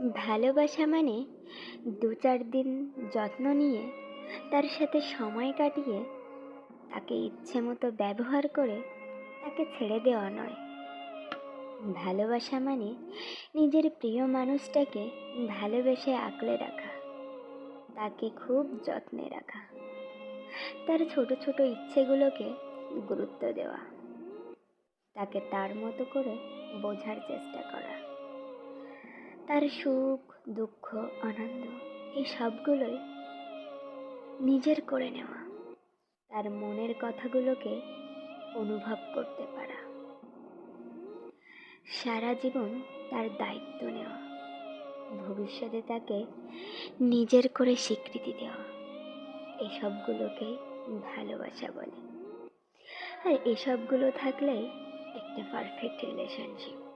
ভালোবাসা মানে দু চার দিন যত্ন নিয়ে তার সাথে সময় কাটিয়ে তাকে ইচ্ছে মতো ব্যবহার করে তাকে ছেড়ে দেওয়া নয়। ভালোবাসা মানে নিজের প্রিয় মানুষটাকে ভালোবেসে আঁকলে রাখা, তাকে খুব যত্নে রাখা, তার ছোট ছোট ইচ্ছেগুলোকে গুরুত্ব দেওয়া, তাকে তার মতো করে বোঝার চেষ্টা করা। তার সুখ, দুঃখ, আনন্দ, এই সবগুলোই নিজের করে নেওয়া। তার মনের কথাগুলোকে অনুভব করতে পারা। সারা জীবন তার দায়িত্ব নেওয়া। ভবিষ্যতে তাকে নিজের করে স্বীকৃতি দেওয়া। এসবগুলোকেই ভালোবাসা বলে। আর এসবগুলো থাকলেই একটা পারফেক্ট রিলেশনশিপ